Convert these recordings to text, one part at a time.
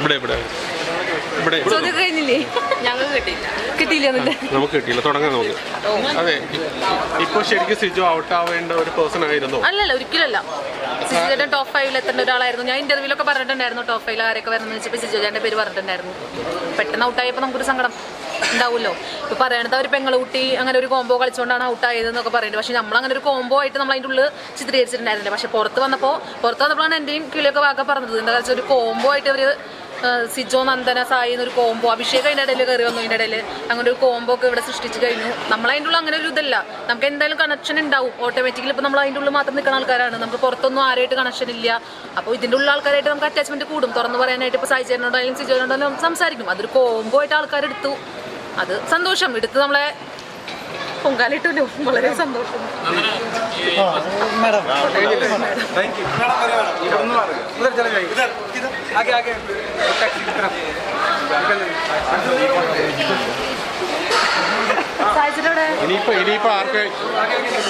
ഇവിടെ ഇവിടെ. ഇവിടെ ചോദ്യം കഴിഞ്ഞില്ലേ? ഞങ്ങൾക്ക് കിട്ടിയില്ല. കിട്ടിയില്ല നമുക്ക് കിട്ടിയില്ല. തുടങ്ങാൻ നമുക്ക്. അതെ ഇപ്പൊ ശരിക്കും സിജു ഔട്ട് ആവേണ്ട ഒരു പേഴ്സൺ ആയിരുന്നു. അല്ലല്ല ഒരിക്കലല്ല സിജുചേട്ടൻ ടോപ്പ് ഫൈവിൽ എത്തേണ്ട ഒരാളായിരുന്നു. ഞാൻ ഇന്റർവ്യൂലൊക്കെ പറഞ്ഞിട്ടുണ്ടായിരുന്നു ടോപ്പ് ഫൈവിൽ ആരൊക്കെ വരുന്നത് വെച്ചപ്പോൾ സിജുചേട്ടന്റെ പേര് പറഞ്ഞിട്ടുണ്ടായിരുന്നു. പെട്ടെന്ന് ഔട്ടായപ്പോൾ നമുക്കൊരു സങ്കടം ഉണ്ടാവുമല്ലോ. ഇപ്പൊ പറയണത് അവർ പെങ്ങളുട്ടി അങ്ങനെ ഒരു കോംബോ കളിച്ചുകൊണ്ടാണ് ഔട്ട് ആയതെന്നൊക്കെ പറയുന്നത് പക്ഷെ നമ്മൾ അങ്ങനെ ഒരു കോംബോ ആയിട്ട് നമ്മൾ അതിന്റെ ഉള്ളിൽ ചിത്രീകരിച്ചിട്ടുണ്ടായിരുന്നില്ല. പക്ഷെ പുറത്ത് വന്നപ്പോൾ പുറത്ത് വന്നപ്പോഴാണ് എന്റെയും കിളിയൊക്കെ വാക്ക പറഞ്ഞത്. എന്താ വെച്ചാൽ ഒരു കോംബോ ആയിട്ട് അവർ സിജോ നന്ദന സായി എന്നൊരു കോംബോ അഭിഷേക് അതിന്റെ ഇടയിൽ കയറി വന്നു അതിന്റെ ഇടയിൽ അങ്ങനെ ഒരു കോംബോ ഒക്കെ ഇവിടെ സൃഷ്ടിച്ച് കഴിഞ്ഞു. നമ്മൾ അതിന്റെ ഉള്ളിൽ അങ്ങനെ ഒരു ഇതല്ല. നമുക്ക് എന്തായാലും കണക്ഷൻ ഉണ്ടാവും. ഓട്ടോമാറ്റിക്കലി ഇപ്പോൾ നമ്മൾ അതിന്റെ ഉള്ളിൽ മാത്രം നിൽക്കുന്ന ആൾക്കാരാണ്. നമുക്ക് പുറത്തൊന്നും ആരായിട്ട് കണക്ഷൻ ഇല്ല. അപ്പോൾ ഇതിന്റെ ഉള്ള ആൾക്കാരായിട്ട് നമുക്ക് അറ്റാച്ച്മെന്റ് കൂടും. തുറന്ന് പറയാനായിട്ട് ഇപ്പോൾ സായി ചേട്ടനോടായാലും സിജോനോടായാലും നമുക്ക് സംസാരിക്കും. അതൊരു കോംബോ ആയിട്ട് ആൾക്കാർ എടുത്തു. അത് സന്തോഷം. എടുത്ത് നമ്മളെ പൊങ്കാലിട്ടല്ലോ വളരെ സന്തോഷം. സായി ചേട്ടനോടെ ഇനിയിപ്പോ ഇനിയിപ്പോ ആർക്ക്?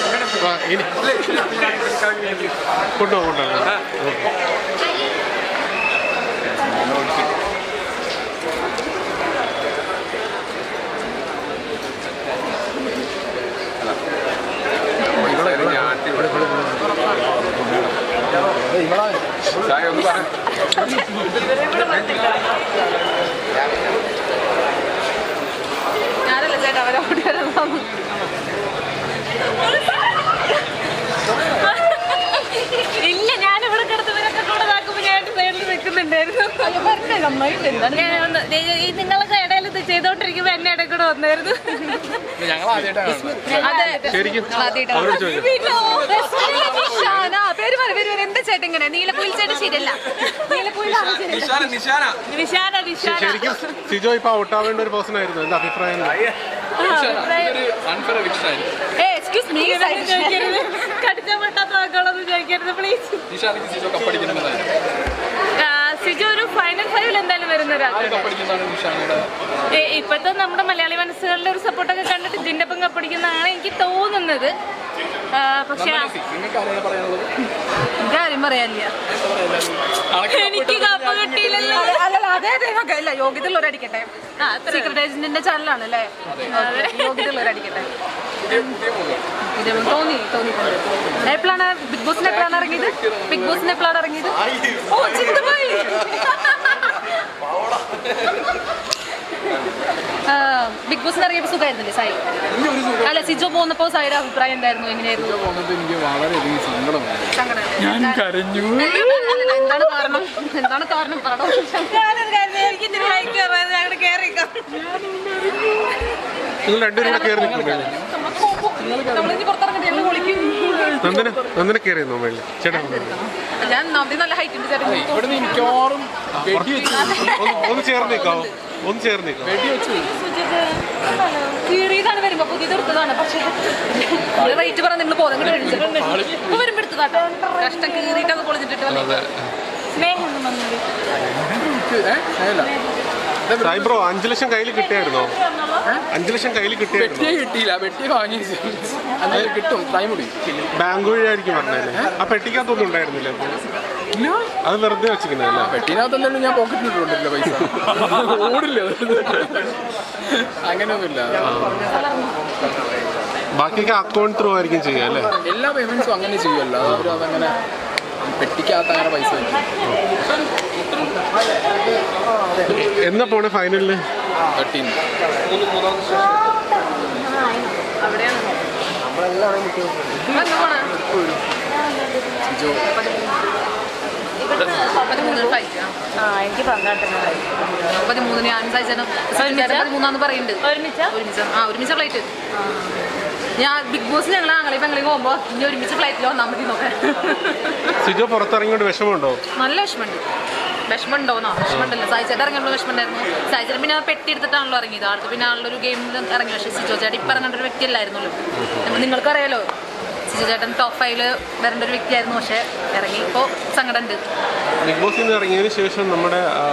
ഇവിടെ ഇനി കൊണ്ടുപോ കൊണ്ടുപോ ഞാനല്ല ചേട്ടാ അവരെ ഇല്ല കിടന്ന് ഇവരൊക്കെ കൂടെ നോക്കുമ്പോ ഞാൻ സൈഡിൽ നിൽക്കുന്നുണ്ടായിരുന്നു. ഞാൻ ഈ നിങ്ങളൊക്കെ ഇടയിൽ ഇത് ചെയ്തോണ്ടിരിക്കുമ്പോ എന്നെ ഇടയിൽ കൂടെ വന്നായിരുന്നു. അതെ ശരിക്കും വരും നിഷാന പറ എന്താ ചേട്ടൻ ഇങ്ങനെ? നീലപ്പൂയിൽ ചേട്ടൻ ശരിയല്ല. നിഷാന ശരിക്കും സിജോ ഇപ്പൊ ഔട്ട് ആവേണ്ട ഒരു പേഴ്സൺ ആയിരുന്നു എന്താ അഭിപ്രായം? ഏ എക്സ്ക്യൂസ് മീ ചോദിക്കരുത്. കടിച്ച പെട്ടാത്ത വാക്കുകളൊന്നും ചോദിക്കരുത് പ്ലീസ് സിജു ഒരു ഫൈനൽ ഫൈവിൽ എന്തായാലും വരുന്ന ഇപ്പോഴത്തെ നമ്മുടെ മലയാളി മനസ്സുകളുടെ ഒരു സപ്പോർട്ടൊക്കെ കണ്ടിട്ട് ജിന്റെ ഒപ്പം കപ്പടിക്കുന്നതാണ് എനിക്ക് തോന്നുന്നത് പക്ഷെ കാര്യം പറയാനില്ല. എനിക്ക് കപ്പ് കിട്ടിയില്ലല്ലോ. അല്ലല്ല അതെ അതെ നമുക്ക് ഇല്ല. യോഗ്യതയുള്ളവർ അടിക്കട്ടെ. സീക്രട്ട് ഏജന്റിന്റെ ചാനലാണ് അല്ലേ യോഗ്യതയുള്ളവർ അടിക്കട്ടെ. തോന്നി തോന്നിയിട്ടുണ്ട് എപ്പോഴാണ് ബിഗ് ബോസിന് എപ്പോഴാണ് ഇറങ്ങിയത്? ബിഗ് ബോസിന് എപ്പോഴാണ് ഇറങ്ങിയത്? ഓ ചിന്തമായി ബിഗ് ഇറങ്ങിയപ്പോൾ സുഖമായിരുന്നില്ലേ? സായി? അല്ല സിജോ പോന്നപ്പോ സായിയുടെ അഭിപ്രായം എന്തായിരുന്നു? എങ്ങനെയായിരുന്നു? എനിക്ക് വളരെയധികം സങ്കടമായി സങ്കടം ഞാൻ കരഞ്ഞു. എന്താണ് കാരണം? എന്താണ് കാരണം? നിങ്ങൾ രണ്ടുപേരും കൂടെ കയറി ഞങ്ങൾ വിളിക്കും. നന്ദന നന്ദന കയറിയെന്നോ മേളിൽ ചേട്ടാ ഞാൻ നന്ദി നല്ല ഹൈറ്റ് ഉണ്ട് ചേട്ടൻ ഇവിടെ നിന്ന് മിക്കവാറും വെടി വെച്ച്. ഒന്ന് ചേർന്ന് നിൽക്കാവോ ഒന്ന് ചേർന്ന് നിൽക്കാവോ വെടി വെച്ച് കീറിയതാണ് വരുമ്പോ പുതിയത് എടുത്തതാണ്. പക്ഷേ റേറ്റ് പറഞ്ഞ നിങ്ങൾ പോകുന്നത് ഇങ്ങോട്ട് കഴിച്ചിട്ടുണ്ട് ഇപ്പൊ വരുമ്പോ എടുത്തതാട്ടോ കഷ്ടം കീറിയിട്ട് അത്. സ്നേഹം ബ്രോ അഞ്ചു ലക്ഷം കയ്യിൽ കിട്ടിയായിരുന്നോ? അഞ്ചു ലക്ഷം കയ്യിൽ കിട്ടിയായിരുന്നു? കിട്ടിയില്ല. പെട്ടി വാങ്ങി കിട്ടും. ടൈം ബാങ്ക് വഴിയായിരിക്കും പറഞ്ഞത് ആ പെട്ടിക്കകത്തൊന്നും ഉണ്ടായിരുന്നില്ല? അത് വെറുതെ വെച്ചിരിക്കുന്നതല്ല വെട്ടിനകത്തല്ലേ ഞാൻ പോക്കറ്റിൽ ഇട്ടിട്ടുണ്ടല്ലോ പൈസ. ഓടില്ല അങ്ങനെയൊന്നുമില്ല. ബാക്കിയൊക്കെ അക്കൗണ്ട് ത്രൂ ആയിരിക്കും ചെയ്യുക അല്ലേ? എല്ലാ പേയ്മെന്റ്സും അങ്ങനെ ചെയ്യുമല്ലോ അവർ അതങ്ങനെ പെട്ടിക്കകത്ത് അങ്ങനെ പൈസ എന്നാ പോണേ ഫൈനലിൽ തട്ടീൻ അവിടെയാണ് ആ. ആ എനിക്ക് പങ്കാട്ടുന്നതായി പതിമൂന്നിന് ഞാൻ സഹിച്ചാലും പതിമൂന്നാന്ന് പറയുന്നുണ്ട് ഒരുമിച്ച? ഒരുമിച്ച്. ആ ഒരുമിച്ച് ഫ്ലൈറ്റ് ഞാൻ ബിഗ് ബോസ് ഞങ്ങൾ ആങ്ങളെ പെങ്ങളെ പോകുമ്പോ ഇനി ഒരുമിച്ച് ഫ്ലൈറ്റിൽ വന്നാൽ മതി നോക്കാൻ സിജോ പുറത്തിറങ്ങിയോണ്ട് വിഷമമുണ്ടോ? നല്ല വിഷമമുണ്ട്. വിഷമമുണ്ടോന്നോ വിഷമമുണ്ടല്ലോ. സായിച്ചേട്ടൻ ഇറങ്ങിയപ്പോൾ വിഷമമുണ്ടായിരുന്നു. സായിച്ചേട്ടൻ പിന്നെ പെട്ടി എടുത്തിട്ടാണല്ലോ ഇറങ്ങിയത്. ആൾക്ക് പിന്നെ ആളുടെ ഒരു ഗെയിമിൽ ഇറങ്ങി. പക്ഷേ സിജോ ചേട്ടൻ ഇപ്പം ഇറങ്ങേണ്ട ഒരു വ്യക്തിയല്ലായിരുന്നല്ലോ നിങ്ങൾക്കറിയാലോ സിജു ചേട്ടൻ ടോപ്പ് ഫൈവിൽ വരേണ്ട ഒരു വ്യക്തിയായിരുന്നു. പക്ഷെ ഇറങ്ങി. ഇപ്പോൾ സങ്കടമുണ്ട് ബിഗ് ബോസിൽ നിന്ന് ഇറങ്ങിയതിന് ശേഷം നമ്മുടെ ആ,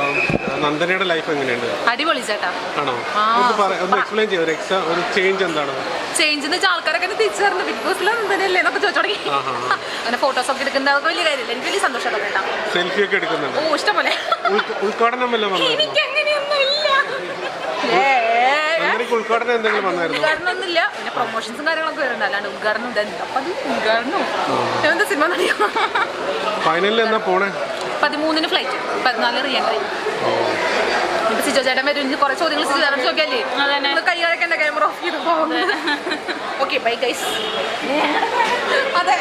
നന്ദനയുടെ ലൈഫ് എങ്ങനെയുണ്ട്? അടിപൊളി ചേട്ടാ. ആണോ? ആ. ഒന്ന് പറ- ഒന്ന് എക്സ്പ്ലെയിൻ ചെയ്യോ. ഒരു എക്സാ ഒരു ചേഞ്ച് എന്താണ്? ചേഞ്ച് എന്ന് വെച്ചാൽ ആൾക്കാരൊക്കെ എന്നെ തിരിച്ചു തരുന്നു ബിഗ് ബോസിൽ തന്നെയല്ലേ എന്നൊക്കെ ചോദിച്ചു തുടങ്ങി. അങ്ങനെ ഫോട്ടോസ് ഒക്കെ എടുക്കുന്നതൊക്കെ വലിയ കാര്യമില്ല? എനിക്ക് വലിയ സന്തോഷം കേട്ടാ സെൽഫി ഒക്കെ എടുക്കുന്നുണ്ട്. ഓ ഇഷ്ടംപോലെ ഉദ്ഘാടനം വല്ലതും എനിക്ക് നന്ദനയ്ക്ക് ഉദ്ഘാടനം എന്തെങ്കിലും വന്നായിരുന്നു? ഉദ്ഘാടനം ഒന്നുമില്ല പിന്നെ പ്രൊമോഷൻസും കാര്യങ്ങളൊക്കെ വരുന്നുണ്ട്. അല്ലാണ്ട് ഉദ്ഘാടനം ഇതെന്താ ഉദ്ഘാടനം എന്താ സിനിമ നടിയോ ഫൈനലിൽ എന്നാ പോണേ? പതിമൂന്നിന് ഫ്ലൈറ്റ് പതിനാല് റീ എൻട്രി ഇപ്പൊ സിജോ ചേട്ടൻ വരും. ഇനി കുറെ ചോദ്യങ്ങൾ സിജോ ചേട്ടൻ ചോദിക്കല്ലേ അതന്നെ. നിങ്ങൾ കൈ ക്യാമറ ഓഫ് ചെയ്ത് പോകുന്നത് ഓക്കെ ബൈ ഗൈസ് അതെ.